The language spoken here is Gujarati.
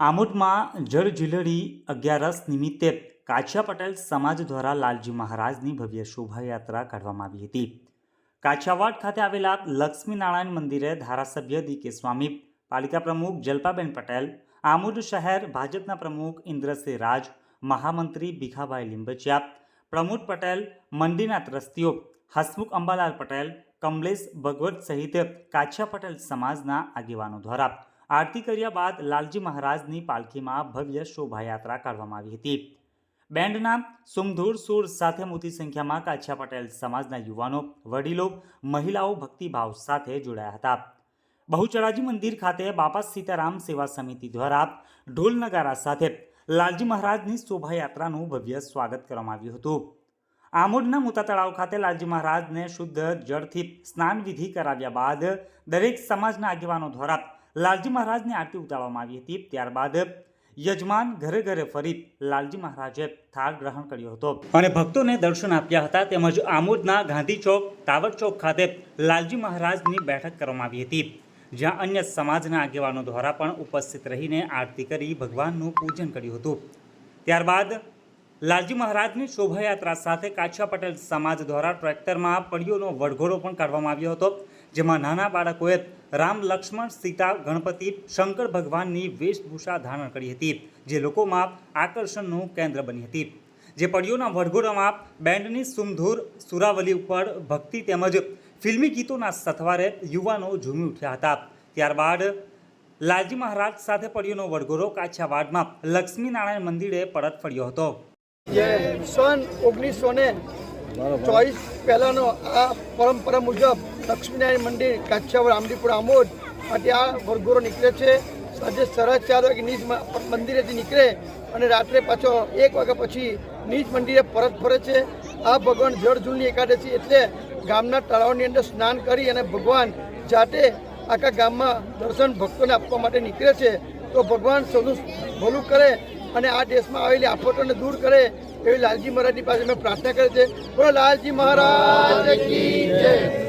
આમોદમાં જળઝીલડી અગિયારસ નિમિત્તે કાછિયા પટેલ સમાજ દ્વારા લાલજી મહારાજની ભવ્ય શોભાયાત્રા કાઢવામાં આવી હતી. કાછિયાવાડ ખાતે આવેલા લક્ષ્મીનારાયણ મંદિરે ધારાસભ્ય ડી કે સ્વામી, પાલિકા પ્રમુખ જલ્પાબેન પટેલ, આમોદ શહેર ભાજપના પ્રમુખ ઇન્દ્રસિંહ રાજ, મહામંત્રી ભીખાભાઈ લીંબચિયા, પ્રમોદ પટેલ, મંડીના ટ્રસ્ટીઓ હસમુખ અંબાલાલ પટેલ, કમલેશ ભગવત સહિત કાછિયા પટેલ સમાજના આગેવાનો દ્વારા આરતી કર્યા બાદ લાલજી મહારાજની પાલખીમાં ભવ્ય શોભાયાત્રા કાઢવામાં આવી હતી. બેન્ડના સુમધૂર સુર સાથે મોટી સંખ્યામાં કાછિયા પટેલ સમાજના યુવાનો, વડીલો, મહિલાઓ ભક્તિભાવ સાથે જોડાયા હતા. બહુચરાજી મંદિર ખાતે બાપા સીતારામ સેવા સમિતિ દ્વારા ઢોલ નગારા સાથે લાલજી મહારાજની શોભાયાત્રાનું ભવ્ય સ્વાગત કરવામાં આવ્યું હતું. આમોદના મોટા તળાવ ખાતે લાલજી મહારાજને શુદ્ધ જળથી સ્નાન વિધિ કરાવ્યા બાદ દરેક સમાજના આગેવાનો દ્વારા લાલજી મહારાજની આરતી ઉતારવામાં આવી હતી. ત્યારબાદ યજમાન ઘરે ઘરે ફરી લાલજી મહારાજે થાળ ગ્રહણ કર્યો હતો અને ભક્તોને દર્શન આપ્યા હતા. તેમજ આમોદના ગાંધી ચોક ટાવર ચોક ખાતે લાલજી મહારાજની બેઠક કરવામાં આવી હતી. જ્યાં અન્ય સમાજના આગેવાનો દ્વારા પણ ઉપસ્થિત રહીને આરતી કરી ભગવાનનું પૂજન કર્યું હતું. ત્યારબાદ લાલજી મહારાજની શોભાયાત્રા સાથે કાછા પટેલ સમાજ દ્વારા ટ્રેક્ટરમાં પડીઓનો વડઘોડો પણ કાઢવામાં આવ્યો હતો. જેમાં નાના બાળકોએ રામ લક્ષ્મણ સીતા ગણપતિ શંકર ભગવાનની વેશભૂષા ધારણ કરી હતી, જે લોકોમાં આકર્ષણનું કેન્દ્ર બની હતી. જે પડીઓના વડઘોડામાં બેન્ડની સુમધૂર સુરાવલી ઉપર ભક્તિ તેમજ ફિલ્મી ગીતોના સથવારે યુવાનો ઝૂમી ઉઠ્યા હતા. ત્યારબાદ લાલજી મહારાજ સાથે પડ્યોનો વડઘોડો કાછાવાડમાં લક્ષ્મીનારાયણ મંદિરે પરત ફર્યો હતો. સન ઓગણીસો ને ચોવીસ પહેલાંનો આ પરંપરા મુજબ લક્ષ્મીનારાયણ મંદિર કાછિયાવાડ આમદીપુર આમોદ માટે આ વરઘોડો નીકળે છે. સાંજે સરહદ ચાર વાગે નીજ મંદિરેથી નીકળે અને રાત્રે પાછો એક વાગ્યા પછી નીચ મંદિરે પરત ફરે છે. આ ભગવાન જળઝૂલની એકાદશી એટલે ગામના તળાવની અંદર સ્નાન કરી અને ભગવાન જાતે આખા ગામમાં દર્શન ભક્તોને આપવા માટે નીકળે છે. તો ભગવાન સૌનું ભલું કરે અને આ દેશમાં આવેલી આફતોને દૂર કરે એવી લાલજી મહારાજની પાસે મેં પ્રાર્થના કરે છે બોલો, લાલજી મહારાજ કી